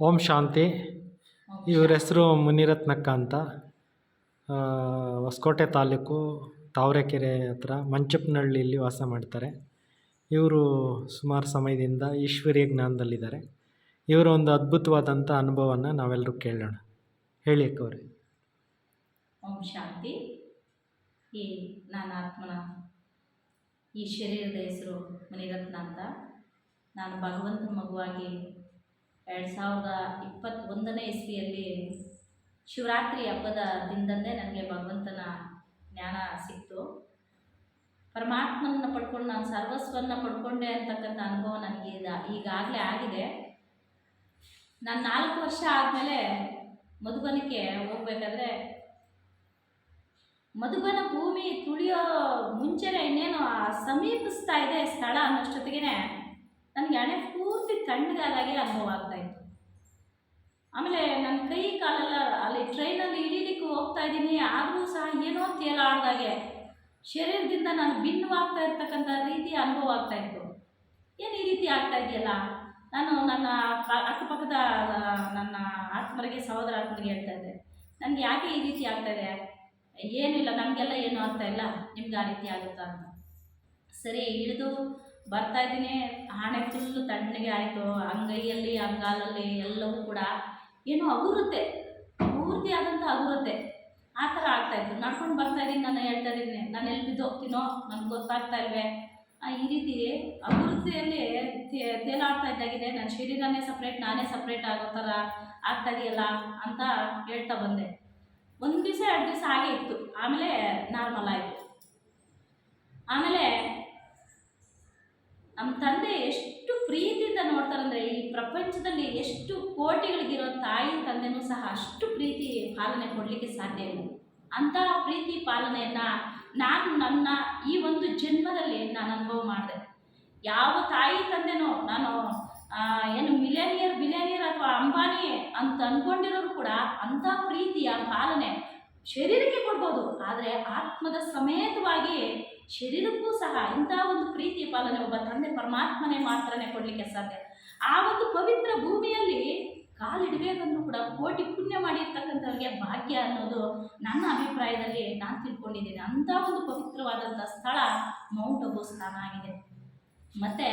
ಓಂ ಶಾಂತಿ. ಇವ್ರ ಹೆಸರು ಮುನಿರತ್ನಕ್ಕ ಅಂತ. ಹೊಸಕೋಟೆ ತಾಲೂಕು ತಾವರೆಕೆರೆ ಹತ್ರ ಮಂಚಪ್ಪನಹಳ್ಳಿಲಿ ವಾಸ ಮಾಡ್ತಾರೆ. ಇವರು ಸುಮಾರು ಸಮಯದಿಂದ ಈಶ್ವರೀಯ ಜ್ಞಾನದಲ್ಲಿದ್ದಾರೆ. ಇವರ ಒಂದು ಅದ್ಭುತವಾದಂಥ ಅನುಭವನ ನಾವೆಲ್ಲರೂ ಕೇಳೋಣ. ಹೇಳಿ ಅಕ್ಕವ್ರೆ ಓಂ ಶಾಂತಿ. ಈ ನನ್ನ ಆತ್ಮನ ಈ ಶರೀರದ ಹೆಸರು ಮುನಿರತ್ನ ಅಂತ. ನಾನು ಭಗವಂತನ ಮಗುವಾಗಿ ಎರಡು ಸಾವಿರದ ಇಪ್ಪತ್ತೊಂದನೇ ಇಸ್ವಿಯಲ್ಲಿ ಶಿವರಾತ್ರಿ ಹಬ್ಬದ ದಿನದಂದೇ ನನಗೆ ಭಗವಂತನ ಜ್ಞಾನ ಸಿಕ್ತು. ಪರಮಾತ್ಮನ ಪಡ್ಕೊಂಡು ನಾನು ಸರ್ವಸ್ವನ್ನ ಪಡ್ಕೊಂಡೆ ಅಂತಕ್ಕಂಥ ಅನುಭವ ನನಗೆ ಈಗ ಈಗಾಗಲೇ ಆಗಿದೆ. ನಾನು ನಾಲ್ಕು ವರ್ಷ ಆದಮೇಲೆ ಮಧುಬನಕ್ಕೆ ಹೋಗ್ಬೇಕಾದ್ರೆ ಮಧುಬನ ಭೂಮಿ ತುಳಿಯೋ ಮುಂಚೆನೇ ಇನ್ನೇನು ಸಮೀಪಿಸ್ತಾ ಇದೆ ಸ್ಥಳ ಅನ್ನೋಷ್ಟೊತ್ತಿಗೆ ನನಗೆ ಹಣೆ ಪೂರ್ತಿ ತಣ್ಣಗಾದಾಗೆ ಅನುಭವ ಆಗ್ತಾ ಇತ್ತು. ಆಮೇಲೆ ನನ್ನ ಕೈ ಕಾಲೆಲ್ಲ, ಅಲ್ಲಿ ಟ್ರೈನಲ್ಲಿ ಇಳಿಲಿಕ್ಕೆ ಹೋಗ್ತಾ ಇದ್ದೀನಿ, ಆದರೂ ಸಹ ಏನೋ ತೇಲಾಡ್ದಾಗೆ ಶರೀರದಿಂದ ನಾನು ಭಿನ್ನವಾಗ್ತಾ ಇರ್ತಕ್ಕಂಥ ರೀತಿ ಅನುಭವ ಆಗ್ತಾ ಇತ್ತು. ಏನು ಈ ರೀತಿ ಆಗ್ತಾ ಇದೆಯಲ್ಲ? ನಾನು ನನ್ನ ಅಕ್ಕಪಕ್ಕದ ನನ್ನ ಆತ್ಮರಿಗೆ, ಸಹೋದರ ಆತ್ಮರಿಗೆ ಹೇಳ್ತಾ ಇದ್ದೆ, ನನಗೆ ಯಾಕೆ ಈ ರೀತಿ ಆಗ್ತಾ ಇದೆ? ಏನಿಲ್ಲ ನಮಗೆಲ್ಲ ಏನು ಆಗ್ತಾ ಇಲ್ಲ, ನಿಮ್ಗೆ ಆ ರೀತಿ ಆಗುತ್ತಾ? ಅಂತ. ಸರಿ ಇಳಿದು ಬರ್ತಾ ಇದ್ದೀನಿ. ಹಣೆ ಫುಲ್ಲು ತಣ್ಣಗೆ ಆಯಿತು. ಅಂಗೈಯಲ್ಲಿ, ಅಂಗಾಲಲ್ಲಿ ಎಲ್ಲವೂ ಕೂಡ ಏನೋ ಅಗುರುತ್ತೆ. ಪೂರ್ತಿ ಆದಂಥ ಅಗುರುತ್ತೆ. ಆ ಥರ ಆಗ್ತಾಯಿತ್ತು ನಡ್ಕೊಂಡು ಬರ್ತಾ ಇದ್ದೀನಿ, ನಾನು ಹೇಳ್ತಾ ಇದ್ದೀನಿ. ನಾನು ಎಲ್ಲಿ ಬಿದ್ದು ಹೋಗ್ತೀನೋ ನನಗೆ ಗೊತ್ತಾಗ್ತಾ ಇಲ್ವೇ. ಈ ರೀತಿ ಅಭಿವೃದ್ಧಿಯಲ್ಲಿ ತೇಲಾಡ್ತಾ ಇದ್ದಾಗಿದೆ. ನನ್ನ ಶರೀರನೇ ಸಪ್ರೇಟ್ ನಾನೇ ಸಪ್ರೇಟ್ ಆಗೋ ಥರ ಆಗ್ತಾ ಇದೆಯಲ್ಲ ಅಂತ ಹೇಳ್ತಾ ಬಂದೆ. ಒಂದು ದಿವಸ, ಎರಡು ದಿವಸ ಹಾಗೆ ಇತ್ತು. ಆಮೇಲೆ ನಾರ್ಮಲ್ ಆಯಿತು ಆಮೇಲೆ ನಮ್ಮ ತಂದೆ ಎಷ್ಟು ಪ್ರೀತಿಯಿಂದ ನೋಡ್ತಾರಂದ್ರೆ ಈ ಪ್ರಪಂಚದಲ್ಲಿ ಎಷ್ಟು ಕೋಟಿಗಳಿಗಿರೋ ತಾಯಿ ತಂದೆನೂ ಸಹ ಅಷ್ಟು ಪ್ರೀತಿ ಪಾಲನೆ ಕೊಡಲಿಕ್ಕೆ ಸಾಧ್ಯ ಇಲ್ಲ. ಅಂತಹ ಪ್ರೀತಿ ಪಾಲನೆಯನ್ನು ನಾನು ನನ್ನ ಈ ಒಂದು ಜನ್ಮದಲ್ಲಿ ನಾನು ಅನುಭವ ಮಾಡಿದೆ. ಯಾವ ತಾಯಿ ತಂದೆನೋ, ನಾನು ಏನು ಮಿಲೇನಿಯರ್, ಬಿಲೇನಿಯರ್ ಅಥವಾ ಅಂಬಾನಿ ಅಂತ ಅಂದ್ಕೊಂಡಿರೋರು ಕೂಡ ಅಂಥ ಪ್ರೀತಿಯ ಪಾಲನೆ ಶರೀರಕ್ಕೆ ಕೊಡ್ಬೋದು. ಆದರೆ ಆತ್ಮದ ಸಮೇತವಾಗಿ ಶರೀರಕ್ಕೂ ಸಹ ಇಂಥ ಒಂದು ಪ್ರೀತಿ ಪಾಲನೆ ಒಬ್ಬ ತಂದೆ ಪರಮಾತ್ಮನೇ ಮಾತ್ರನೇ ಕೊಡಲಿಕ್ಕೆ ಸಾಧ್ಯ. ಆ ಒಂದು ಪವಿತ್ರ ಭೂಮಿಯಲ್ಲಿ ಕಾಲಿಡಬೇಕಂದ್ರೂ ಕೂಡ ಕೋಟಿ ಪುಣ್ಯ ಮಾಡಿರ್ತಕ್ಕಂಥವ್ರಿಗೆ ಭಾಗ್ಯ ಅನ್ನೋದು ನನ್ನ ಅಭಿಪ್ರಾಯದಲ್ಲಿ ನಾನು ತಿಳ್ಕೊಂಡಿದ್ದೀನಿ. ಅಂಥ ಒಂದು ಪವಿತ್ರವಾದಂಥ ಸ್ಥಳ ಮೌಂಟ್ ಅಬು ಸ್ಥಾನ ಆಗಿದೆ. ಮತ್ತು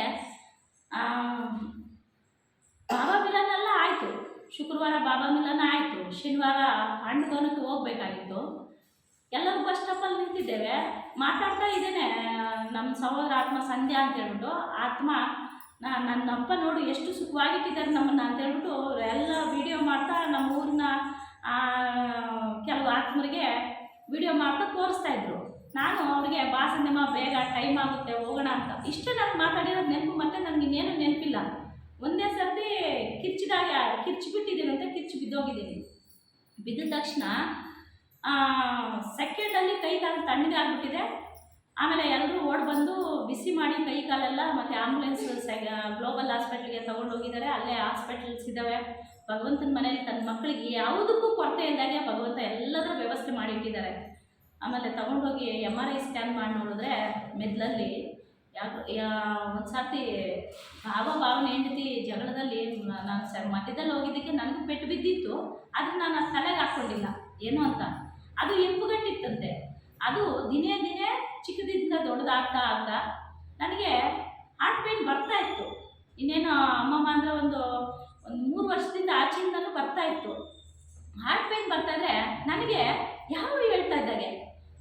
ಬಾಬಾ ಮಿಲನ್ ಎಲ್ಲ ಆಯಿತು. ಶುಕ್ರವಾರ ಬಾಬಾ ಮಿಲನ್ ಆಯಿತು. ಶನಿವಾರ ಪಾಂಡುಗೋನಕ್ಕೆ ಹೋಗ್ಬೇಕಾಗಿತ್ತು. ಎಲ್ಲರೂ ಬಸ್ ಸ್ಟಾಪಲ್ಲಿ ನಿಂತಿದ್ದೇವೆ. ಮಾತಾಡ್ತಾ ಇದ್ದೇನೆ ನಮ್ಮ ಸಹೋದರ ಆತ್ಮ ಸಂಧ್ಯಾ ಅಂತ ಹೇಳ್ಬಿಟ್ಟು ಆತ್ಮ ನಾ ನನ್ನ ಅಪ್ಪ ನೋಡು ಎಷ್ಟು ಸುಖವಾಗಿಟ್ಟಿದ್ದಾರೆ ನಮ್ಮನ್ನು ಅಂತ ಹೇಳ್ಬಿಟ್ಟು ಎಲ್ಲ ವಿಡಿಯೋ ಮಾಡ್ತಾ ನಮ್ಮ ಊರಿನ ಕೆಲವು ಆತ್ಮರಿಗೆ ವಿಡಿಯೋ ಮಾಡ್ತಾ ತೋರಿಸ್ತಾ ಇದ್ರು. ನಾನು ಅವ್ರಿಗೆ ಬಾ ಬೇಗ ಟೈಮ್ ಆಗುತ್ತೆ, ಹೋಗೋಣ ಅಂತ. ಇಷ್ಟೇ ನಾನು ಮಾತಾಡಿರೋದು ನೆನಪು, ಮತ್ತೆ ನನಗೆ ಇನ್ನೇನು ನೆನಪಿಲ್ಲ. ಒಂದೇ ಸರ್ತಿ ಕಿರ್ಚಿದಾಗ ಕಿರ್ಚಿ ಅಂತ ಕಿರ್ಚಿ ಬಿದ್ದೋಗಿದ್ದೀನಿ. ಬಿದ್ದ ತಕ್ಷಣ ಸೆಕೆಂಡಲ್ಲಿ ಕೈ ಕಾಲು ತಣ್ಣಗೆ ಆಗ್ಬಿಟ್ಟಿದೆ ಆಮೇಲೆ ಎಲ್ಲರೂ ಓಡ್ ಬಂದು ಬಿಸಿ ಮಾಡಿ ಕೈ ಕಾಲೆಲ್ಲ ಮತ್ತು ಆಂಬುಲೆನ್ಸ್ ಗ್ಲೋಬಲ್ ಹಾಸ್ಪಿಟ್ಲಿಗೆ ತೊಗೊಂಡೋಗಿದ್ದಾರೆ ಅಲ್ಲೇ ಹಾಸ್ಪಿಟಲ್ಸ್ ಇದ್ದಾವೆ ಭಗವಂತನ ಮನೇಲಿ ತನ್ನ ಮಕ್ಕಳಿಗೆ ಯಾವುದಕ್ಕೂ ಕೊರತೆ ಇದ್ದಾಗೆ ಭಗವಂತ ಎಲ್ಲದರ ವ್ಯವಸ್ಥೆ ಮಾಡಿಟ್ಟಿದ್ದಾರೆ. ಆಮೇಲೆ ತಗೊಂಡೋಗಿ ಎಂ ಆರ್ ಐ ಸ್ಕ್ಯಾನ್ ಮಾಡಿ ನೋಡಿದ್ರೆ ಮೆದ್ಲಲ್ಲಿ ಯಾಕೆ ಒಂದು ಸರ್ತಿ ಭಾವ ಭಾವನೆ ಹೆಂಡತಿ ಜಗಳದಲ್ಲಿ ನಾನು ಸರ್ ಮಧ್ಯದಲ್ಲಿ ಹೋಗಿದ್ದಕ್ಕೆ ನನಗೆ ಪೆಟ್ಟು ಬಿದ್ದಿತ್ತು. ಆದರೆ ನಾನು ಆ ತಲೆಗೆ ಹಾಕ್ಕೊಂಡಿಲ್ಲ ಏನು ಅಂತ. ಅದು ಎಂಪುಗಟ್ಟಿತ್ತಂತೆ. ಅದು ದಿನೇ ದಿನೇ ಚಿಕ್ಕದಿಂದ ದೊಡ್ಡದಾಗ್ತಾ ಆಗ್ತಾ ನನಗೆ ಹಾರ್ಟ್ ಪೇನ್ ಬರ್ತಾ ಇತ್ತು. ಇನ್ನೇನು ಅಮ್ಮಮ್ಮ ಅಂದರೆ ಒಂದು ಒಂದು ಮೂರು ವರ್ಷದಿಂದ ಆಚೆಯಿಂದನೂ ಬರ್ತಾ ಇತ್ತು. ಹಾರ್ಟ್ ಪೇನ್ ಬರ್ತಾ ಇದ್ರೆ ನನಗೆ ಯಾರು ಹೇಳ್ತಾ ಇದ್ದಾಗೆ,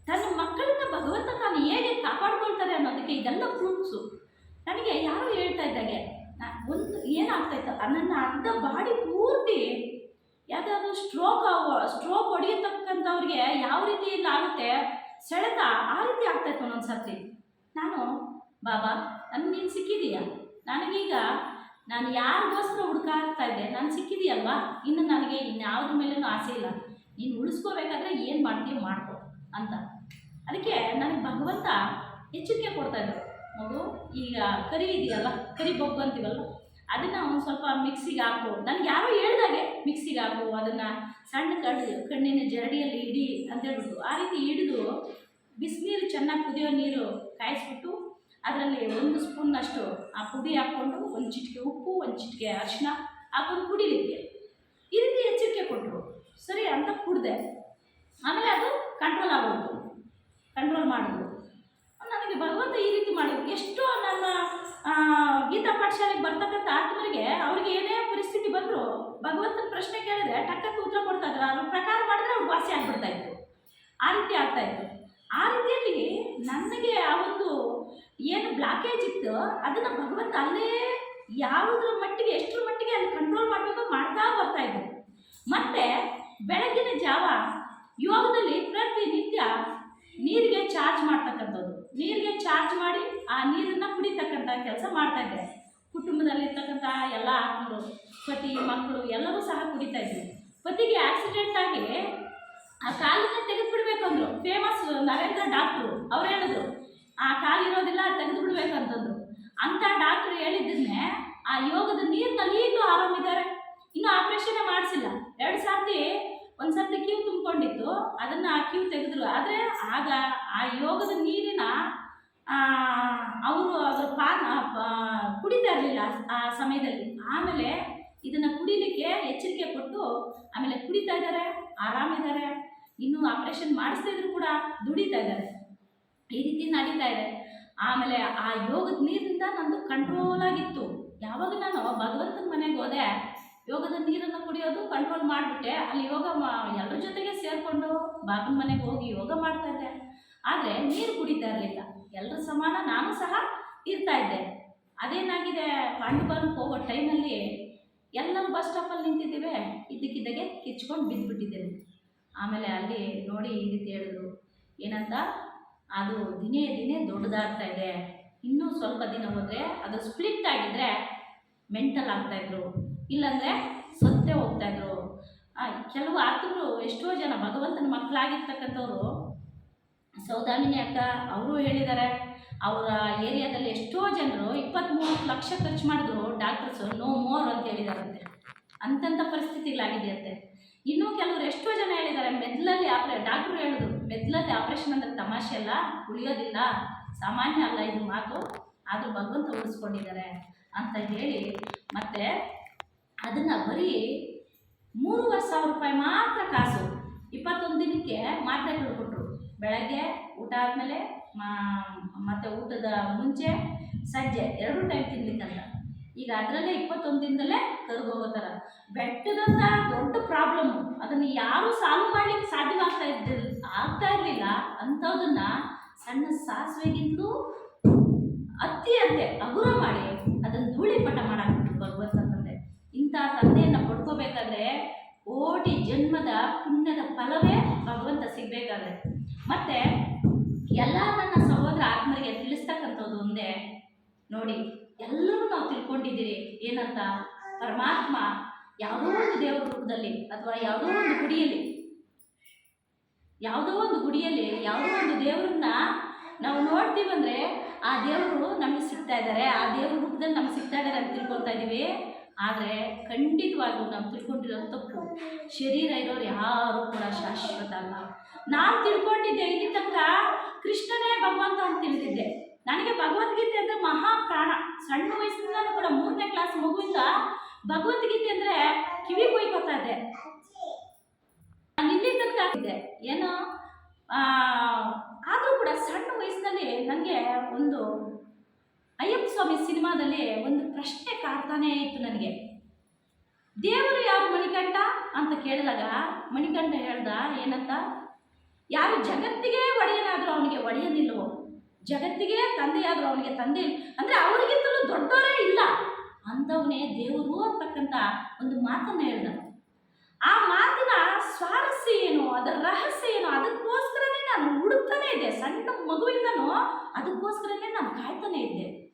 ತನ್ನ ಮಕ್ಕಳನ್ನ ಭಗವಂತ ತಾನು ಹೇಗೆ ಕಾಪಾಡ್ಕೊಳ್ತಾರೆ ಅನ್ನೋದಕ್ಕೆ ಇದೆಲ್ಲ ಪ್ರೂಫ್ಸು ನನಗೆ ಯಾರು ಹೇಳ್ತಾ ಇದ್ದಾಗೆ ಒಂದು ಏನಾಗ್ತಾಯಿತ್ತು ನನ್ನ ಅರ್ಧ ಬಾಡಿ ಪೂರ್ತಿ ಯಾವುದಾದ್ರು ಸ್ಟ್ರೋಕ್ ಸ್ಟ್ರೋಕ್ ಹೊಡೆಯತಕ್ಕಂಥವ್ರಿಗೆ ಯಾವ ರೀತಿ ಇಲ್ಲ ಆಗುತ್ತೆ ಸೆಳೆತ ಆ ರೀತಿ ಆಗ್ತಾಯಿತ್ತು ಒಂದೊಂದು ಸರ್ತಿ ನಾನು, ಬಾಬಾ ನನಗೆ ನೀನು ಸಿಕ್ಕಿದೀಯ? ನನಗೀಗ ನಾನು ಯಾರಿಗೋಸ್ಕರ ಹುಡುಕಾಗ್ತಾ ಇದ್ದೆ ನಾನು ಸಿಕ್ಕಿದೆಯಲ್ವಾ? ಇನ್ನು ನನಗೆ ಇನ್ಯಾವ್ದ್ರ ಮೇಲೂ ಆಸೆ ಇಲ್ಲ. ನೀನು ಉಳಿಸ್ಕೋಬೇಕಾದ್ರೆ ಏನು ಮಾಡ್ತೀವಿ ಮಾಡ್ಕೊ ಅಂತ. ಅದಕ್ಕೆ ನನಗೆ ಭಗವಂತ ಎಚ್ಚರಿಕೆ ಕೊಡ್ತಾಯಿದ್ರು. ಮಗು, ಈಗ ಕರಿ ಇದೆಯಲ್ಲ? ಕರಿ ಅಂತೀವಲ್ಲ? ಅದನ್ನು ಒಂದು ಸ್ವಲ್ಪ ಮಿಕ್ಸಿಗೆ ಹಾಕು. ನನಗೆ ಯಾರೋ ಹೇಳ್ದಾಗೆ ಮಿಕ್ಸಿಗೆ ಹಾಕು, ಅದನ್ನು ಸಣ್ಣ ಕಣ್ಣು ಕಣ್ಣಿನ ಜರಡಿಯಲ್ಲಿ ಇಡಿ ಅಂತ ಹೇಳ್ಬಿಟ್ಟು ಆ ರೀತಿ ಹಿಡಿದು ಬಿಸಿನೀರು ಚೆನ್ನಾಗಿ ಕುದಿಯೋ ನೀರು ಕಾಯಿಸ್ಬಿಟ್ಟು ಅದರಲ್ಲಿ ಒಂದು ಸ್ಪೂನ್ನಷ್ಟು ಆ ಪುಡಿ ಹಾಕ್ಕೊಂಡು ಒಂದು ಚಿಟಿಕೆ ಉಪ್ಪು, ಒಂದು ಚಿಟಿಕೆ ಅರಿಶಿನ ಹಾಕೊಂಡು ಕುಡಿಲಿಕ್ಕೆ. ಈ ರೀತಿ ಎಚ್ಚರಿಕೆ ಕೊಟ್ಟರು ಸರಿ ಅಂತ ಕುಡಿದೆ. ಆಮೇಲೆ ಅದು ಕಂಟ್ರೋಲ್ ಆಗೋದು ಕಂಟ್ರೋಲ್ ಮಾಡಿದ್ರು ನನಗೆ ಭಗವಂತ ಈ ರೀತಿ ಮಾಡಿದ್ರು. ಎಷ್ಟೋ ನನ್ನ ಗೀತಾ ಪಾಠಶಾಲೆಗೆ ಬರ್ತಕ್ಕಂಥ ಆತ್ಮರಿಗೆ ಅವ್ರಿಗೆ ಏನೇ ಪರಿಸ್ಥಿತಿ ಬಂದರೂ ಭಗವಂತನ ಪ್ರಶ್ನೆ ಕೇಳಿದ್ರೆ ಟಕ್ಕ ಉತ್ತರ ಕೊಡ್ತಾ ಇದ್ರು. ಅವ್ರ ಪ್ರಕಾರ ಮಾಡಿದ್ರೆ ಅವ್ರು ವಾಸಿ ಆಗ್ಬಿಡ್ತಾ ಇತ್ತು ಆ ರೀತಿ ಆಗ್ತಾ ಇತ್ತು ಆ ರೀತಿಯಲ್ಲಿ ನನಗೆ ಆ ಒಂದು ಏನು ಬ್ಲಾಕೇಜ್ ಇತ್ತು ಅದನ್ನು ಭಗವಂತ ಅಲ್ಲೇ ಯಾವುದ್ರ ಮಟ್ಟಿಗೆ, ಎಷ್ಟರ ಮಟ್ಟಿಗೆ ಅಲ್ಲಿ ಕಂಟ್ರೋಲ್ ಮಾಡಬೇಕು ಮಾಡ್ತಾ ಬರ್ತಾ ಇದ್ರು. ಮತ್ತೆ ಬೆಳಗಿನ ಜಾವ ಯೋಗದಲ್ಲಿ ಪ್ರತಿನಿತ್ಯ ನೀರಿಗೆ ಚಾರ್ಜ್ ಮಾಡ್ತಕ್ಕಂಥದ್ದು. ನೀರಿಗೆ ಚಾರ್ಜ್ ಮಾಡಿ ಆ ನೀರನ್ನು ಕುಡಿತಕ್ಕಂಥ ಕೆಲಸ ಮಾಡ್ತಾ ಇದ್ದೆ. ಕುಟುಂಬದಲ್ಲಿರ್ತಕ್ಕಂಥ ಎಲ್ಲ ಆಕಳು ಪತಿ, ಮಕ್ಕಳು ಎಲ್ಲರೂ ಸಹ ಕುಡಿತಾ ಇದ್ರು ಪತಿಗೆ ಆಕ್ಸಿಡೆಂಟ್ ಆಗಿ ಆ ಕಾಲನ್ನ ತೆಗೆದುಬಿಡ್ಬೇಕಂದ್ರು. ಫೇಮಸ್ ನರೇಂದ್ರ ಡಾಕ್ಟ್ರು ಅವ್ರು ಹೇಳಿದ್ರು. ಆ ಕಾಲು ಇರೋದಿಲ್ಲ ತೆಗೆದು ಬಿಡ್ಬೇಕಂತಂದ್ರು ಅಂತ ಡಾಕ್ಟ್ರು ಹೇಳಿದ್ದನ್ನೇ ಆ ಯೋಗದ ನೀರಿನಲ್ಲಿ ಈಗಲೂ ಆರಾಮಿದ್ದಾರೆ. ಇನ್ನೂ ಆಪರೇಷನ್ ಮಾಡಿಸಿಲ್ಲ. ಎರಡು ಸರ್ತಿ ಒಂದು ಸರ್ತಿ ಕ್ಯೂ ತುಂಬಿಕೊಂಡಿತ್ತು, ಅದನ್ನು ಆ ಕ್ಯೂ ತೆಗೆದ್ರು. ಆದರೆ ಆಗ ಆ ಯೋಗದ ನೀರಿನ ಅವರು ಅದರ ಪಾನ ಕುಡಿತಾ ಇರಲಿಲ್ಲ ಆ ಸಮಯದಲ್ಲಿ. ಆಮೇಲೆ ಇದನ್ನು ಕುಡಿಲಿಕ್ಕೆ ಎಚ್ಚರಿಕೆ ಕೊಟ್ಟು, ಆಮೇಲೆ ಕುಡಿತಾ ಇದ್ದಾರೆ, ಆರಾಮಿದ್ದಾರೆ. ಇನ್ನೂ ಆಪ್ರೇಷನ್ ಮಾಡಿಸ್ತಾ ಇದ್ರು ಕೂಡ, ದುಡಿತಾ ಇದ್ದಾರೆ. ಈ ರೀತಿ ನಡೀತಾ ಇದೆ. ಆಮೇಲೆ ಆ ಯೋಗದ ನೀರಿನಿಂದ ನಂದು ಕಂಟ್ರೋಲ್ ಆಗಿತ್ತು. ಯಾವಾಗ ನಾನು ಭಗವಂತನ ಮನೆಗೆ ಹೋದೆ ಯೋಗದ ನೀರನ್ನು ಕುಡಿಯೋದು ಕಂಟ್ರೋಲ್ ಮಾಡಿಬಿಟ್ಟೆ. ಅಲ್ಲಿ ಯೋಗ ಮಾ ಎಲ್ಲರ ಜೊತೆಗೆ ಸೇರಿಕೊಂಡು ಬಾಬನ ಮನೆಗೆ ಹೋಗಿ ಯೋಗ ಮಾಡ್ತಾ ಇದ್ದೆ. ಆದರೆ ನೀರು ಕುಡಿತಾ ಇರಲಿಲ್ಲ. ಎಲ್ಲರ ಸಮಾನ ನಾನು ಸಹ ಇರ್ತಾ ಇದ್ದೆ. ಅದೇನಾಗಿದೆ? ಪಾಂಡುಬಾನಕ್ಕೆ ಹೋಗೋ ಟೈಮಲ್ಲಿ ಎಲ್ಲರೂ ಬಸ್ ಸ್ಟಾಪಲ್ಲಿ ನಿಂತಿದ್ದೀವಿ. ಇದ್ದಕ್ಕಿದ್ದಾಗೆ ಕಿಚ್ಕೊಂಡು ಬಿದ್ದುಬಿಟ್ಟಿದ್ದೇನೆ ಆಮೇಲೆ ಅಲ್ಲಿ ನೋಡಿ ಈ ರೀತಿ ಹೇಳಿದ್ರು. ಏನಂತ? ಅದು ದಿನೇ ದಿನೇ ದೊಡ್ಡದಾಗ್ತಾ ಇದೆ. ಇನ್ನೂ ಸ್ವಲ್ಪ ದಿನ ಹೋದರೆ ಅದು ಸ್ಪ್ಲಿಟ್ ಆಗಿದ್ದರೆ ಮೆಂಟಲ್ ಆಗ್ತಾಯಿದ್ರು ಇಲ್ಲಾಂದರೆ ಸತ್ತೇ ಹೋಗ್ತಾಯಿದ್ರು ಕೆಲವು ಆತರು ಎಷ್ಟೋ ಜನ ಭಗವಂತನ ಮಕ್ಕಳಾಗಿರ್ತಕ್ಕಂಥವ್ರು, ಸೌದಾಮಿನಿ ಅಕ್ಕ, ಅವರು ಹೇಳಿದ್ದಾರೆ ಅವರ ಏರಿಯಾದಲ್ಲಿ ಎಷ್ಟೋ ಜನರು ಇಪ್ಪತ್ತ್ಮೂರು ಲಕ್ಷ ಖರ್ಚು ಮಾಡಿದ್ರು ಡಾಕ್ಟರ್ಸು ನೋ ಮೋರ್ ಅಂತ ಹೇಳಿದಾರಂತೆ. ಅಂತಂಥ ಪರಿಸ್ಥಿತಿಗಳಾಗಿದೆಯಂತೆ. ಇನ್ನೂ ಕೆಲವರು ಎಷ್ಟೋ ಜನ ಹೇಳಿದ್ದಾರೆ ಮೆದ್ಲಲ್ಲಿ ಆಪ್ರೇ ಡಾಕ್ಟ್ರು ಹೇಳಿದ್ರು, ಮೆದ್ಲಲ್ಲಿ ಆಪ್ರೇಷನ್ ಅಂದರೆ ತಮಾಷೆ ಅಲ್ಲ, ಉಳಿಯೋದಿಲ್ಲ, ಸಾಮಾನ್ಯ ಅಲ್ಲ ಇದು ಮಾತು, ಆದರೂ ಭಗವಂತ ಉಳಿಸ್ಕೊಂಡಿದ್ದಾರೆ ಅಂತ ಹೇಳಿ ಮತ್ತು ಅದನ್ನು ಬರೀ ಮೂರುವರೆ ಸಾವಿರ ರೂಪಾಯಿ ಮಾತ್ರ ಕಾಸು. ಇಪ್ಪತ್ತೊಂದು ದಿನಕ್ಕೆ ಮಾತ್ರೆಗಳು ಕೊಟ್ಟರು ಬೆಳಗ್ಗೆ ಊಟ ಆದಮೇಲೆ ಮತ್ತು ಊಟದ ಮುಂಚೆ ಸಂಜೆ ಎರಡು ಟೈಮ್ ತಿನ್ಲಿಕ್ಕಂತ. ಈಗ ಅದರಲ್ಲೇ ಇಪ್ಪತ್ತೊಂದು ದಿನದಲ್ಲೇ ಕರ್ಗೋಗೋ ಥರ ಬೆಟ್ಟದಂಥ ದೊಡ್ಡ ಪ್ರಾಬ್ಲಮ್ಮು ಅದನ್ನು ಯಾರೂ ಸಾಲ್ವ್ ಮಾಡ್ಲಿಕ್ಕೆ ಸಾಧ್ಯವಾಗ್ತಾ ಇದ್ದಿಲ್ಲ ಆಗ್ತಾ ಇರಲಿಲ್ಲ. ಅಂಥದನ್ನ ಸಣ್ಣ ಸಾಸಿವೆಗಿಂತಲೂ ಅತ್ತಿ ಅಂತೆ ಹಗುರ ಮಾಡಿ ಅದನ್ನು ಧೂಳಿಪಟ ಮಾಡಾಕ್ಬಿಟ್ರು ಭಗವಂತ. ಇಂಥ ತಂದೆಯನ್ನು ಪಡ್ಕೋಬೇಕಾದ್ರೆ ಕೋಟಿ ಜನ್ಮದ ಪುಣ್ಯದ ಫಲವೇ ಭಗವಂತ ಸಿಗಬೇಕಾದ್ರೆ. ಮತ್ತು ಎಲ್ಲ ನನ್ನ ಸಹೋದರ ಆತ್ಮರಿಗೆ ತಿಳಿಸ್ತಕ್ಕಂಥದ್ದು ಒಂದೇ. ನೋಡಿ, ಎಲ್ಲರೂ ನಾವು ತಿಳ್ಕೊಂಡಿದ್ದೀರಿ ಏನಂತ? ಪರಮಾತ್ಮ ಯಾವುದೋ ಒಂದು ದೇವರ ರೂಪದಲ್ಲಿ ಅಥವಾ ಯಾವುದೋ ಒಂದು ಗುಡಿಯಲ್ಲಿ, ಯಾವುದೋ ಒಂದು ಗುಡಿಯಲ್ಲಿ ಯಾವುದೋ ಒಂದು ದೇವರನ್ನ ನಾವು ನೋಡ್ತೀವಂದ್ರೆ ಆ ದೇವರು ನಮಗೆ ಸಿಗ್ತಾ ಇದ್ದಾರೆ, ಆ ದೇವ್ರ ರೂಪದಲ್ಲಿ ನಮ್ಗೆ ಸಿಗ್ತಾ ಇದ್ದಾರೆ ಅಂತ ತಿಳ್ಕೊಳ್ತಾ ಇದ್ದೀವಿ. ಆದರೆ ಖಂಡಿತವಾಗ್ಲೂ ನಾವು ತಿಳ್ಕೊಂಡಿರೋ ತಪ್ಪು. ಶರೀರ ಇರೋರು ಯಾರೂ ಕೂಡ ಶಾಶ್ವತ ಅಲ್ಲ. ನಾನು ತಿಳ್ಕೊಂಡಿದ್ದೆ ಇಲ್ಲಿ ತನಕ ಕೃಷ್ಣನೇ ಭಗವಂತ ಅಂತ ತಿಳಿದಿದ್ದೆ. ನನಗೆ ಭಗವದ್ಗೀತೆ ಅಂದರೆ ಮಹಾ ಪ್ರಾಣ. ಸಣ್ಣ ವಯಸ್ಸಿಂದ ಕೂಡ ಮೂರನೇ ಕ್ಲಾಸ್ ಮಗುವಿಂದ ಭಗವದ್ಗೀತೆ ಅಂದರೆ ಕಿವಿ ಕೊಯ್ಕೋತಾ ಇದ್ದೆ. ನಾನು ಇಲ್ಲಿ ತನಕ ಇದ್ದೆ. ಏನೋ ಆದರೂ ಕೂಡ ಸಣ್ಣ ವಯಸ್ಸಿನಲ್ಲಿ ನನಗೆ ಒಂದು ಸ್ವಾಮಿ ಸಿನಿಮಾದಲ್ಲಿ ಒಂದು ಪ್ರಶ್ನೆ ಕಾಡ್ತಾನೇ ಇತ್ತು ನನಗೆ. ದೇವರು ಯಾರು ಮಣಿಕಂಠ ಅಂತ ಕೇಳಿದಾಗ ಮಣಿಕಂಠ ಹೇಳ್ದ, ಏನಂತ? ಯಾರು ಜಗತ್ತಿಗೆ ಒಡೆಯನಾದರೂ ಅವನಿಗೆ ಒಡೆಯದಿಲ್ಲವೋ ಜಗತ್ತಿಗೆ ತಂದೆಯಾದರೂ ಅವನಿಗೆ ತಂದೆ ಅಂದರೆ ಅವರಿಗಿಂತಲೂ ದೊಡ್ಡವರೇ ಇಲ್ಲ ಅಂಥವನೇ ದೇವರು ಅಂತಕ್ಕಂಥ ಒಂದು ಮಾತನ್ನು ಹೇಳ್ದ. ಆ ಮಾತಿನ ಸ್ವಾರಸ್ಯ ಏನು? ಅದರ ರಹಸ್ಯ ಏನು? ಅದಕ್ಕೋಸ್ಕರನೇ ನಾನು ಹುಡುಕ್ತಾನೆ ಇದ್ದೆ. ಸಣ್ಣ ಮಗುವಿಂದನೂ ಅದಕ್ಕೋಸ್ಕರನೇ ನಾನು ಕಾಯ್ತಾನೆ ಇದ್ದೆ.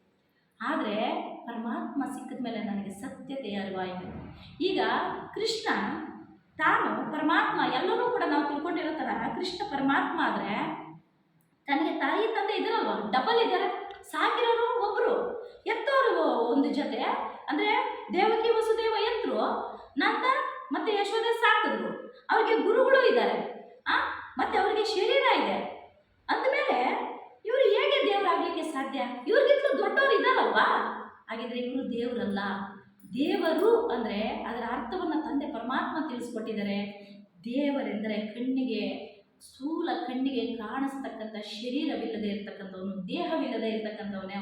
ಆದರೆ ಪರಮಾತ್ಮ ಸಿಕ್ಕಿದ ಮೇಲೆ ನನಗೆ ಸತ್ಯತೆ ಅರಿವಾಯಿತು ಈಗ ಕೃಷ್ಣ, ತಾನು ಪರಮಾತ್ಮ, ಎಲ್ಲರೂ ಕೂಡ ನಾವು ತಿಳ್ಕೊಂಡಿರೋ ಥರ ಕೃಷ್ಣ ಪರಮಾತ್ಮ ಆದರೆ ತನಗೆ ತಾಯಿ ತಂದೆ ಇದರಲ್ವ ಡಬಲ್ ಇದ್ದಾರೆ. ಸಾಕಿರೋರು ಒಬ್ಬರು ಎತ್ತವರು ಒಂದು ಜೊತೆ. ಅಂದರೆ ದೇವಕಿ ವಸುದೇವ ಎತ್ತರು ನಂತರ ಮತ್ತೆ ಯಶೋದೆ ಸಾಕಿದ್ರು. ಅವ್ರಿಗೆ ಗುರುಗಳು ಇದ್ದಾರೆ. ಆ, ಮತ್ತೆ ಅವರಿಗೆ ಶರೀರ ಇದೆ. ಅಂದಮೇಲೆ ದೇವರಾಗಲಿಕ್ಕೆ ಸಾಧ್ಯ? ಇವ್ರಿಗಿಂತಲೂ ದೊಡ್ಡವರು ಇದ್ದಾರಲ್ವಾ ಹಾಗಿದ್ರೆ ಇವರು ದೇವರಲ್ಲ. ದೇವರು ಅಂದರೆ ಅದರ ಅರ್ಥವನ್ನು ತಂದೆ ಪರಮಾತ್ಮ ತಿಳಿಸ್ಕೊಟ್ಟಿದ್ದಾರೆ. ದೇವರೆಂದರೆ ಕಣ್ಣಿಗೆ ಸ್ಥೂಲ ಕಣ್ಣಿಗೆ ಕಾಣಿಸ್ತಕ್ಕಂಥ ಶರೀರವಿಲ್ಲದೆ ಇರ್ತಕ್ಕಂಥವನು, ದೇಹವಿಲ್ಲದೆ ಇರ್ತಕ್ಕಂಥವನೇ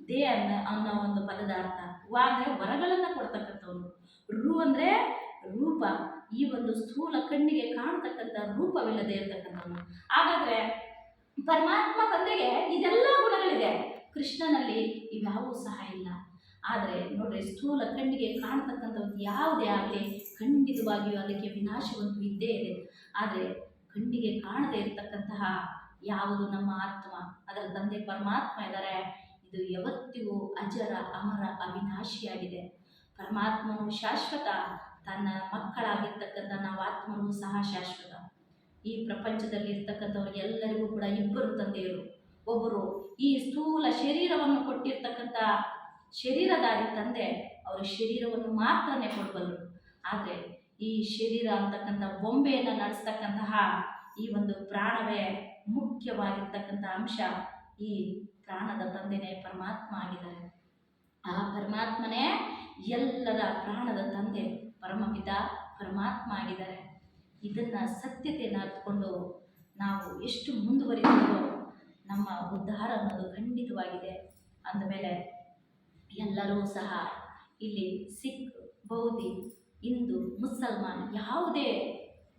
ದೇ ಅನ್ನ, ಅನ್ನೋ ಒಂದು ಪದದ ಅರ್ಥ. ವ ಅಂದರೆ ವರಗಳನ್ನು ಕೊಡ್ತಕ್ಕಂಥವನು. ರು ಅಂದರೆ ರೂಪ. ಈ ಒಂದು ಸ್ಥೂಲ ಕಣ್ಣಿಗೆ ಕಾಣ್ತಕ್ಕಂಥ ರೂಪವಿಲ್ಲದೆ ಇರ್ತಕ್ಕಂಥವನು. ಹಾಗಾದರೆ ಪರಮಾತ್ಮ ತಂದೆಗೆ ಇದೆಲ್ಲ ಗುಣಗಳಿದೆ. ಕೃಷ್ಣನಲ್ಲಿ ಇವ್ಯಾವೂ ಸಹ ಇಲ್ಲ. ಆದರೆ ನೋಡ್ರಿ ಸ್ಥೂಲ ಕಣ್ಣಿಗೆ ಕಾಣ್ತಕ್ಕಂಥದ್ದು ಯಾವುದೇ ಆಗಲಿ ಖಂಡಿತವಾಗಿಯೂ ಅದಕ್ಕೆ ವಿನಾಶವಂತೂ ಇದ್ದೇ ಇದೆ. ಆದರೆ ಕಣ್ಣಿಗೆ ಕಾಣದೇ ಇರತಕ್ಕಂತಹ ಯಾವುದು ನಮ್ಮ ಆತ್ಮ? ಅದರ ತಂದೆ ಪರಮಾತ್ಮ ಇದ್ದಾರೆ. ಇದು ಯಾವತ್ತಿಗೂ ಅಜರ, ಅಮರ, ಅವಿನಾಶಿಯಾಗಿದೆ. ಪರಮಾತ್ಮನು ಶಾಶ್ವತ. ತನ್ನ ಮಕ್ಕಳಾಗಿರ್ತಕ್ಕಂಥ ನಾವು ಆತ್ಮನೂ ಸಹ ಶಾಶ್ವತ. ಈ ಪ್ರಪಂಚದಲ್ಲಿ ಇರ್ತಕ್ಕಂಥವ್ರಿಗೆಲ್ಲರಿಗೂ ಕೂಡ ಇಬ್ಬರು ತಂದೆಯರು. ಒಬ್ಬರು ಈ ಸ್ಥೂಲ ಶರೀರವನ್ನು ಕೊಟ್ಟಿರ್ತಕ್ಕಂಥ ಶರೀರಧಾರಿ ತಂದೆ ಅವರ ಶರೀರವನ್ನು ಮಾತ್ರನೇ ಕೊಡಬಲ್ಲರು ಆದರೆ ಈ ಶರೀರ ಅಂತಕ್ಕಂಥ ಬೊಂಬೆಯನ್ನು ನಡೆಸ್ತಕ್ಕಂತಹ ಈ ಒಂದು ಪ್ರಾಣವೇ ಮುಖ್ಯವಾಗಿರ್ತಕ್ಕಂಥ ಅಂಶ ಈ ಪ್ರಾಣದ ತಂದೆನೇ ಪರಮಾತ್ಮ ಆಗಿದ್ದಾರೆ. ಆ ಪರಮಾತ್ಮನೇ ಎಲ್ಲರ ಪ್ರಾಣದ ತಂದೆ, ಪರಮಪಿತ ಪರಮಾತ್ಮ ಆಗಿದ್ದಾರೆ. ಇದನ್ನು ಸತ್ಯತೆಯನ್ನು ಅರ್ಥಕೊಂಡು ನಾವು ಎಷ್ಟು ಮುಂದುವರಿತೀವೋ ನಮ್ಮ ಉದ್ಧಾರ ಅನ್ನೋದು ಖಂಡಿತವಾಗಿದೆ. ಅಂದಮೇಲೆ ಎಲ್ಲರೂ ಸಹ ಇಲ್ಲಿ ಸಿಖ್, ಬೌದ್ಧಿ, ಹಿಂದೂ, ಮುಸಲ್ಮಾನ್ ಯಾವುದೇ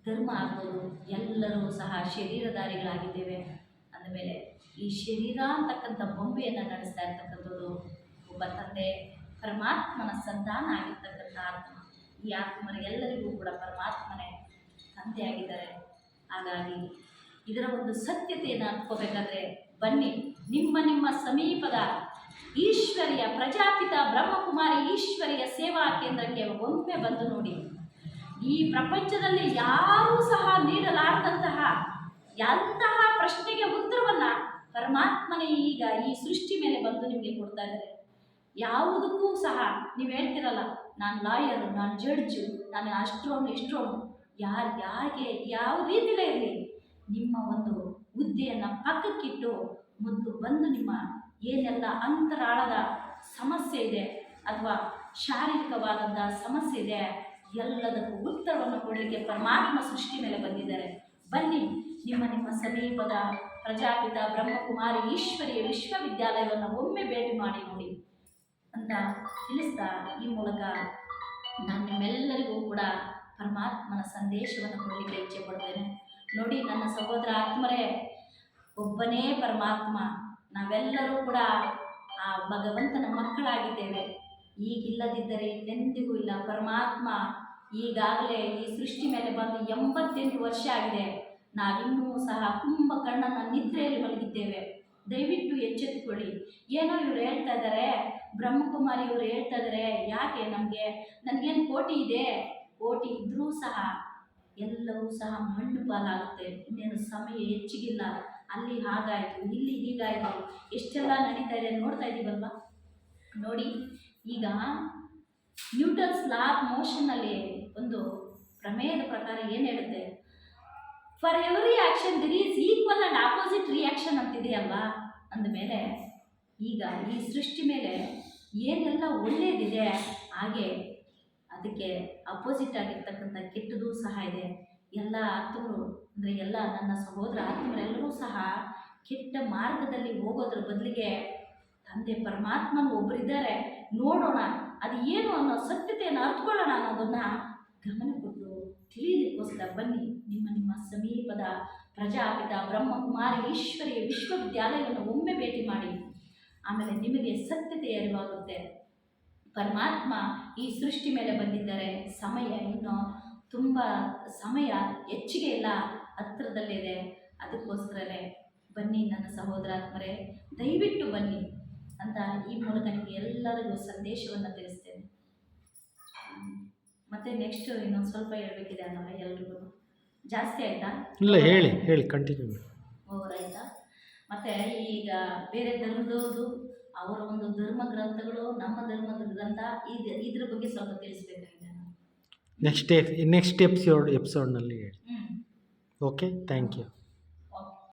ಧರ್ಮ ಆಗ್ಬೋದು ಎಲ್ಲರೂ ಸಹ ಶರೀರಧಾರಿಗಳಾಗಿದ್ದೇವೆ. ಅಂದಮೇಲೆ ಈ ಶರೀರ ಅಂತಕ್ಕಂಥ ಬೊಂಬೆಯನ್ನು ನಡೆಸ್ತಾ ಇರ್ತಕ್ಕಂಥದ್ದು ಒಬ್ಬ ತಂದೆ ಪರಮಾತ್ಮನ ಸಂತಾನ ಆಗಿರ್ತಕ್ಕಂಥ ಆತ್ಮ. ಈ ಆತ್ಮರಿಗೆಲ್ಲರಿಗೂ ಕೂಡ ಪರಮಾತ್ಮನೇ ತಂದೆಯಾಗಿದ್ದಾರೆ. ಹಾಗಾಗಿ ಇದರ ಒಂದು ಸತ್ಯತೆಯನ್ನು ಅನ್ಕೋಬೇಕಾದ್ರೆ ಬನ್ನಿ, ನಿಮ್ಮ ನಿಮ್ಮ ಸಮೀಪದ ಈಶ್ವರಿಯ ಪ್ರಜಾಪಿತ ಬ್ರಹ್ಮಕುಮಾರಿ ಈಶ್ವರಿಯ ಸೇವಾ ಕೇಂದ್ರಕ್ಕೆ ಒಮ್ಮೆ ಬಂದು ನೋಡಿ. ಈ ಪ್ರಪಂಚದಲ್ಲಿ ಯಾರೂ ಸಹ ನೀಡಲಾರದಂತಹ ಎಂತಹ ಪ್ರಶ್ನೆಗೆ ಉತ್ತರವನ್ನು ಪರಮಾತ್ಮನೇ ಈಗ ಈ ಸೃಷ್ಟಿ ಮೇಲೆ ಬಂದು ನಿಮಗೆ ಕೊಡ್ತಾ ಇದ್ದಾರೆ. ಯಾವುದಕ್ಕೂ ಸಹ ನೀವು ಹೇಳ್ತಿರಲ್ಲ, ನಾನು ಲಾಯರು, ನಾನು ಜಡ್ಜು, ನಾನು ಅಷ್ಟ್ರೋನು, ಇಷ್ಟ್ರೋನು. ಯಾರು ಯಾರಿಗೆ ಯಾವ ರೀತಿಲೇ ಇರಲಿ, ನಿಮ್ಮ ಒಂದು ಹುದ್ದೆಯನ್ನು ಪಕ್ಕಕ್ಕಿಟ್ಟು ಮೊದಲು ಬಂದು ನಿಮ್ಮ ಏನೆಲ್ಲ ಅಂತರಾಳದ ಸಮಸ್ಯೆ ಇದೆ ಅಥವಾ ಶಾರೀರಿಕವಾದಂಥ ಸಮಸ್ಯೆ ಇದೆ, ಎಲ್ಲದಕ್ಕೂ ಉತ್ತರವನ್ನು ಕೊಡಲಿಕ್ಕೆ ಪರಮಾತ್ಮ ಸೃಷ್ಟಿ ಮೇಲೆ ಬಂದಿದ್ದಾರೆ. ಬನ್ನಿ, ನಿಮ್ಮ ನಿಮ್ಮ ಸಮೀಪದ ಪ್ರಜಾಪಿತ ಬ್ರಹ್ಮಕುಮಾರಿ ಈಶ್ವರಿಯ ವಿಶ್ವವಿದ್ಯಾಲಯವನ್ನು ಒಮ್ಮೆ ಭೇಟಿ ಮಾಡಿ ನೋಡಿ ಅಂತ ತಿಳಿಸ್ತಾ ಈ ಮೂಲಕ ನಾನು ನಿಮ್ಮೆಲ್ಲರಿಗೂ ಕೂಡ ಪರಮಾತ್ಮನ ಸಂದೇಶವನ್ನು ಕೊಡಲಿಕ್ಕೆ ಇಚ್ಛೆ ಪಡ್ತೇನೆ. ನೋಡಿ, ನನ್ನ ಸಹೋದರ ಆತ್ಮರೇ, ಒಬ್ಬನೇ ಪರಮಾತ್ಮ. ನಾವೆಲ್ಲರೂ ಕೂಡ ಆ ಭಗವಂತನ ಮಕ್ಕಳಾಗಿದ್ದೇವೆ. ಈಗಿಲ್ಲದಿದ್ದರೆ ಇನ್ನೆಂದಿಗೂ ಇಲ್ಲ. ಪರಮಾತ್ಮ ಈಗಾಗಲೇ ಈ ಸೃಷ್ಟಿ ಮೇಲೆ ಬಂದು ಎಂಬತ್ತೆಂಟು ವರ್ಷ ಆಗಿದೆ. ನಾವಿನ್ನೂ ಸಹ ಕುಂಭಕರ್ಣನ ನಿದ್ರೆಯಲ್ಲಿ ಮಲಗಿದ್ದೇವೆ. ದಯವಿಟ್ಟು ಎಚ್ಚೆತ್ತುಕೊಳ್ಳಿ. ಏನೋ ಇವ್ರು ಹೇಳ್ತಾ ಇದ್ದಾರೆ. ಬ್ರಹ್ಮಕುಮಾರಿ ಇವರು ಹೇಳ್ತಾ ಇದ್ದಾರೆ. ಯಾಕೆ ನಮಗೆ? ನನಗೇನು ಕೋಟಿ ಇದೆ? ಕೋಟಿ ಇದ್ದರೂ ಸಹ ಎಲ್ಲವೂ ಸಹ ಮಣ್ಣು ಪಾಲಾಗುತ್ತೆ. ಇನ್ನೇನು ಸಮಯ ಹೆಚ್ಚಿಗಿಲ್ಲ. ಅಲ್ಲಿ ಹಾಗಾಯಿತು, ಇಲ್ಲಿ ಹೀಗಾಯಿತು. ಎಷ್ಟೆಲ್ಲ ನಡೀತಾ ಇದೆ ನೋಡ್ತಾ ಇದ್ದೀವಲ್ವಾ ನೋಡಿ, ಈಗ ನ್ಯೂಟನ್ಸ್ ಲಾ ಮೋಷನ್ನಲ್ಲಿ ಒಂದು ಪ್ರಮೇಯದ ಪ್ರಕಾರ ಏನು ಹೇಳುತ್ತೆ? For every action there is equal and opposite reaction ಅಂತಿದೆಯಲ್ವಾ ಅಂದಮೇಲೆ, ಈಗ ಈ ಸೃಷ್ಟಿ ಮೇಲೆ ಏನೆಲ್ಲ ಒಳ್ಳೆಯದಿದೆ ಹಾಗೆ ಅದಕ್ಕೆ ಅಪೋಸಿಟ್ ಆಗಿರ್ತಕ್ಕಂಥ ಕೆಟ್ಟದ್ದು ಸಹ ಇದೆ. ಎಲ್ಲ ಆತ್ಮರು ಅಂದರೆ ಎಲ್ಲ ನನ್ನ ಸಹೋದರ ಆತ್ಮರೆಲ್ಲರೂ ಸಹ ಕೆಟ್ಟ ಮಾರ್ಗದಲ್ಲಿ ಹೋಗೋದ್ರ ಬದಲಿಗೆ ತಂದೆ ಪರಮಾತ್ಮನ ಒಬ್ಬರಿದ್ದಾರೆ ನೋಡೋಣ, ಅದು ಏನು ಅನ್ನೋ ಸತ್ಯತೆಯನ್ನು ಅರ್ಥಕೊಳ್ಳೋಣ ಅನ್ನೋದನ್ನು ಗಮನ ಕೊಟ್ಟು ತಿಳಿಯಲಿಕ್ಕೋಸ್ಕರ ಬನ್ನಿ. ನಿಮ್ಮ ನಿಮ್ಮ ಸಮೀಪದ ಪ್ರಜಾಪಿತ ಬ್ರಹ್ಮಕುಮಾರಿ ಈಶ್ವರಿಯ ವಿಶ್ವವಿದ್ಯಾಲಯವನ್ನು ಒಮ್ಮೆ ಭೇಟಿ ಮಾಡಿ. ಆಮೇಲೆ ನಿಮಗೆ ಸತ್ಯತೆ ಅರಿವಾಗುತ್ತೆ. ಪರಮಾತ್ಮ ಈ ಸೃಷ್ಟಿ ಮೇಲೆ ಬಂದಿದ್ದಾರೆ. ಸಮಯ ಇನ್ನು ತುಂಬ ಸಮಯ ಹೆಚ್ಚಿಗೆ ಇಲ್ಲ ಹತ್ತಿರದಲ್ಲಿದೆ ಅದಕ್ಕೋಸ್ಕರವೇ ಬನ್ನಿ ನನ್ನ ಸಹೋದರಾತ್ಮರೇ ದಯವಿಟ್ಟು ಬನ್ನಿ ಅಂತ ಈ ಮೂಲಕ ನಿಮಗೆ ಎಲ್ಲರಿಗೂ ಸಂದೇಶವನ್ನು ತಿಳಿಸ್ತೇನೆ. ಮತ್ತೆ ನೆಕ್ಸ್ಟ್ ಇನ್ನೊಂದು ಸ್ವಲ್ಪ ಹೇಳಬೇಕಿದೆ ಅನ್ನೋಲ್ಲ ಎಲ್ರಿಗೂ. ಜಾಸ್ತಿ ಆಯ್ತಾ? ಇಲ್ಲ ಹೇಳಿ ಹೇಳಿ ಕಂಟಿನ್ಯೂ ಓವರ್ ಆಯಿತಾ? ಮತ್ತು ಈಗ ಬೇರೆ ಧರ್ಮದವ್ರದ್ದು ಅವರ ಒಂದು ಧರ್ಮ ಗ್ರಂಥಗಳು ನಮ್ಮ ಧರ್ಮದ ಗ್ರಂಥ ಇದು ಇದ್ರ ಬಗ್ಗೆ ಸ್ವಲ್ಪ ತಿಳಿಸ್ಬೇಕಾಗಿದೆ ನೆಕ್ಸ್ಟ್ ನೆಕ್ಸ್ಟ್ ಎಪಿಸೋಡ್ ಎಪಿಸೋಡ್ನಲ್ಲಿ ಹೇಳಿ. Okay thank you